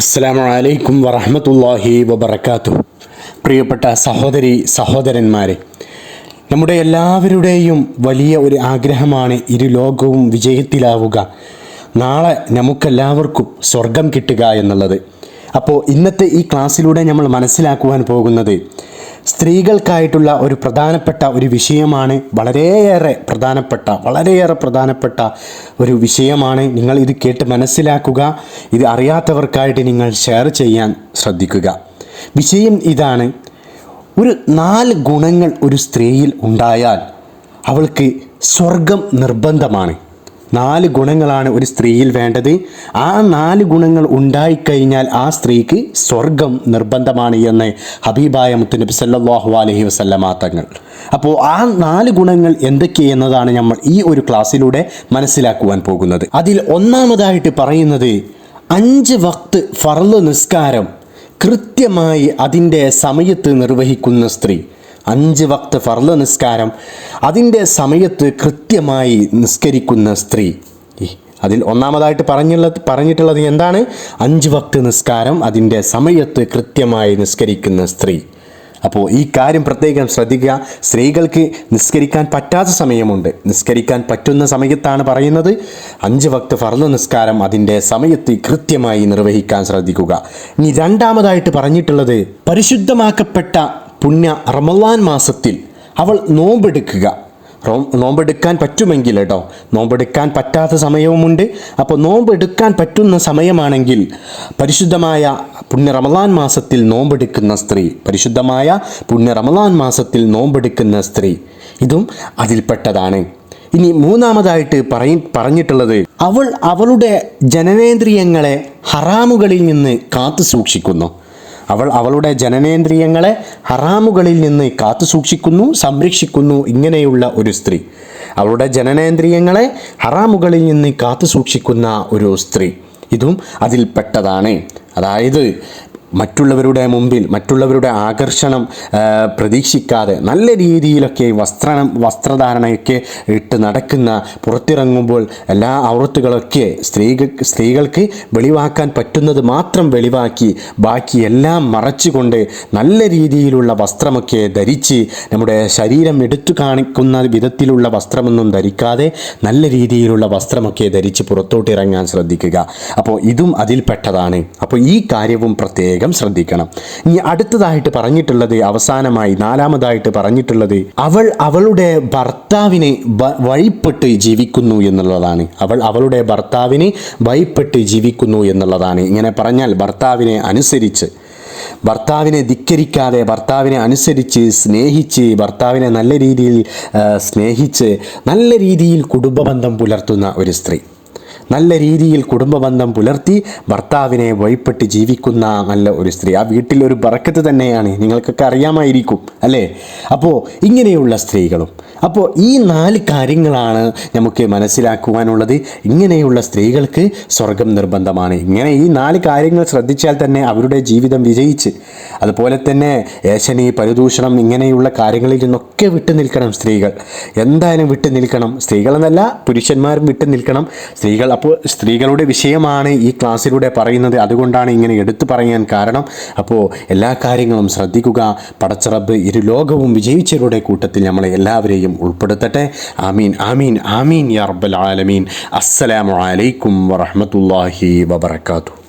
അസ്സലാമു അലൈക്കും വറഹമത്തല്ലാഹി വബർക്കാത്തു പ്രിയപ്പെട്ട സഹോദരി സഹോദരന്മാരെ നമ്മുടെ എല്ലാവരുടെയും വലിയ ഒരു ആഗ്രഹമാണ് ഇരു ലോകവും വിജയത്തിലാവുക. നാളെ നമുക്കെല്ലാവർക്കും സ്വർഗം കിട്ടുക എന്നുള്ളത്. അപ്പോൾ ഇന്നത്തെ ഈ ക്ലാസ്സിലൂടെ നമ്മൾ മനസ്സിലാക്കുവാൻ പോകുന്നത് സ്ത്രീകൾക്കായിട്ടുള്ള ഒരു പ്രധാനപ്പെട്ട ഒരു വിഷയമാണ് വളരെയേറെ പ്രധാനപ്പെട്ട വളരെയേറെ പ്രധാനപ്പെട്ട ഒരു വിഷയമാണ്. നിങ്ങൾ ഇത് കേട്ട് മനസ്സിലാക്കുക ഇത് അറിയാത്തവർക്കായിട്ട് നിങ്ങൾ ഷെയർ ചെയ്യാൻ ശ്രദ്ധിക്കുക. വിഷയം ഇതാണ് ഒരു നാല് ഗുണങ്ങൾ ഒരു സ്ത്രീയിൽ ഉണ്ടായാൽ അവൾക്ക് സ്വർഗം നിർബന്ധമാണ്. നാല് ഗുണങ്ങളാണ് ഒരു സ്ത്രീയിൽ വേണ്ടത്. ആ നാല് ഗുണങ്ങൾ ഉണ്ടായിക്കഴിഞ്ഞാൽ ആ സ്ത്രീക്ക് സ്വർഗം നിർബന്ധമാണ് എന്ന് ഹബീബായ മുത്തുനബി സല്ലാഹു അലഹി വസല്ലമ തങ്ങൾ. അപ്പോൾ ആ നാല് ഗുണങ്ങൾ എന്തൊക്കെ എന്നതാണ് നമ്മൾ ഈ ഒരു ക്ലാസ്സിലൂടെ മനസ്സിലാക്കുവാൻ പോകുന്നത്. അതിൽ ഒന്നാമതായിട്ട് പറയുന്നത് അഞ്ച് വക്ത് ഫർൾ നിസ്കാരം കൃത്യമായി അതിന്റെ സമയത്ത് നിർവഹിക്കുന്ന സ്ത്രീ. അഞ്ച് വക്ത് ഫർൾ നിസ്കാരം. അതിന്റെ സമയത്ത് കൃത്യമായി നിസ്കരിക്കുന്ന സ്ത്രീ. അതിൽ ഒന്നാമതായിട്ട് പറഞ്ഞുള്ളത് പറഞ്ഞിട്ടുള്ളത് എന്താണ്? അഞ്ച് വക്ത് നിസ്കാരം അതിന്റെ സമയത്ത് കൃത്യമായി നിസ്കരിക്കുന്ന സ്ത്രീ. അപ്പോൾ ഈ കാര്യം പ്രത്യേകം ശ്രദ്ധിക്കുക. സ്ത്രീകൾക്ക് നിസ്കരിക്കാൻ പറ്റാത്ത സമയമുണ്ട്. നിസ്കരിക്കാൻ പറ്റുന്ന സമയത്താണ് പറയുന്നത്. അഞ്ച് വക്ത് ഫർൾ നിസ്കാരം അതിന്റെ സമയത്ത് കൃത്യമായി നിർവഹിക്കാൻ ശ്രദ്ധിക്കുക. ഇനി രണ്ടാമതായിട്ട് പറഞ്ഞിട്ടുള്ളത് പരിശുദ്ധമാക്കപ്പെട്ട പുണ്യ റമലാൻ മാസത്തിൽ അവൾ നോമ്പെടുക്കുക. നോമ്പെടുക്കാൻ പറ്റുമെങ്കിൽ കേട്ടോ. നോമ്പെടുക്കാൻ പറ്റാത്ത സമയവുമുണ്ട്. അപ്പോൾ നോമ്പെടുക്കാൻ പറ്റുന്ന സമയമാണെങ്കിൽ പരിശുദ്ധമായ പുണ്യ റമലാൻ മാസത്തിൽ നോമ്പെടുക്കുന്ന സ്ത്രീ പരിശുദ്ധമായ പുണ്യ റമലാൻ മാസത്തിൽ നോമ്പെടുക്കുന്ന സ്ത്രീ ഇതും അതിൽപ്പെട്ടതാണ്. ഇനി മൂന്നാമതായിട്ട് പറയ പറഞ്ഞിട്ടുള്ളത് അവൾ അവളുടെ ജനനേന്ദ്രിയങ്ങളെ ഹറാമുകളിൽ നിന്ന് കാത്തു സൂക്ഷിക്കുന്നു. അവൾ അവളുടെ ജനനേന്ദ്രിയങ്ങളെ ഹറാമുകളിൽ നിന്ന് കാത്തു സൂക്ഷിക്കുന്നു സംരക്ഷിക്കുന്നു ഇങ്ങനെയുള്ള ഒരു സ്ത്രീ. അവളുടെ ജനനേന്ദ്രിയങ്ങളെ ഹറാമുകളിൽ നിന്ന് കാത്തു സൂക്ഷിക്കുന്ന ഒരു സ്ത്രീ. ഇതും അതിൽപ്പെട്ടതാണ്. അതായത് മറ്റുള്ളവരുടെ മുമ്പിൽ മറ്റുള്ളവരുടെ ആകർഷണം പ്രതീക്ഷിക്കാതെ നല്ല രീതിയിലൊക്കെ വസ്ത്രം വസ്ത്രധാരണയൊക്കെ ഇട്ട് നടക്കുന്ന പുറത്തിറങ്ങുമ്പോൾ എല്ലാ ഔറത്തുകളൊക്കെ സ്ത്രീകൾ സ്ത്രീകൾക്ക് വെളിവാക്കാൻ പറ്റുന്നത് മാത്രം വെളിവാക്കി ബാക്കി എല്ലാം മറച്ചുകൊണ്ട് നല്ല രീതിയിലുള്ള വസ്ത്രമൊക്കെ ധരിച്ച് നമ്മുടെ ശരീരം എടുത്തു കാണിക്കുന്ന വിധത്തിലുള്ള വസ്ത്രമൊന്നും ധരിക്കാതെ നല്ല രീതിയിലുള്ള വസ്ത്രമൊക്കെ ധരിച്ച് പുറത്തോട്ട് ഇറങ്ങാൻ ശ്രദ്ധിക്കുക. അപ്പോൾ ഇതും അതിൽപ്പെട്ടതാണ്. അപ്പോൾ ഈ കാര്യവും പ്രത്യേകം ശ്രദ്ധിക്കണം. ഇനി അടുത്തതായിട്ട് പറഞ്ഞിട്ടുള്ളത് അവസാനമായി നാലാമതായിട്ട് പറഞ്ഞിട്ടുള്ളത് അവൾ അവളുടെ ഭർത്താവിനെ വഴിപ്പെട്ട് ജീവിക്കുന്നു എന്നുള്ളതാണ്. അവൾ അവളുടെ ഭർത്താവിനെ വഴിപ്പെട്ട് ജീവിക്കുന്നു എന്നുള്ളതാണ്. ഇങ്ങനെ പറഞ്ഞാൽ ഭർത്താവിനെ അനുസരിച്ച് ഭർത്താവിനെ ധിക്കരിക്കാതെ ഭർത്താവിനെ അനുസരിച്ച് സ്നേഹിച്ച് ഭർത്താവിനെ നല്ല രീതിയിൽ സ്നേഹിച്ച് നല്ല രീതിയിൽ കുടുംബബന്ധം പുലർത്തുന്ന ഒരു സ്ത്രീ. നല്ല രീതിയിൽ കുടുംബബന്ധം പുലർത്തി ഭർത്താവിനെ വഴിപ്പെട്ട് ജീവിക്കുന്ന നല്ല ഒരു സ്ത്രീ. ആ വീട്ടിൽ ഒരു ബറക്കത്ത് തന്നെയാണ്. നിങ്ങൾക്കൊക്കെ അറിയാമായിരിക്കും അല്ലേ? അപ്പോൾ ഇങ്ങനെയുള്ള സ്ത്രീകളും അപ്പോൾ ഈ നാല് കാര്യങ്ങളാണ് നമുക്ക് മനസ്സിലാക്കുവാനുള്ളത്. ഇങ്ങനെയുള്ള സ്ത്രീകൾക്ക് സ്വർഗം നിർബന്ധമാണ്. ഇങ്ങനെ ഈ നാല് കാര്യങ്ങൾ ശ്രദ്ധിച്ചാൽ തന്നെ അവരുടെ ജീവിതം വിജയിച്ച് അതുപോലെ തന്നെ ഏശനി പരിദൂഷണം ഇങ്ങനെയുള്ള കാര്യങ്ങളിൽ നിന്നൊക്കെ വിട്ടു നിൽക്കണം സ്ത്രീകൾ. എന്തായാലും വിട്ടു നിൽക്കണം. സ്ത്രീകളെന്നല്ല പുരുഷന്മാരും വിട്ടു നിൽക്കണം. സ്ത്രീകൾ അപ്പോൾ സ്ത്രീകളുടെ വിഷയമാണ് ഈ ക്ലാസ്സിലൂടെ പറയുന്നത്. അതുകൊണ്ടാണ് ഇങ്ങനെ എടുത്തു പറയാൻ കാരണം. അപ്പോൾ എല്ലാ കാര്യങ്ങളും ശ്രദ്ധിക്കുക. പടച്ചറബ് ഇരു ലോകവും വിജയിച്ചവരുടെ കൂട്ടത്തിൽ നമ്മളെ എല്ലാവരെയും ഉൾപ്പെടുത്തട്ടെ. ആമീൻ ആമീൻ ആമീൻ യാ ആലമീൻ. അസ്സലാമു അലൈക്കും വറഹ്മത്തുള്ളാഹി വബറകാതുഹു.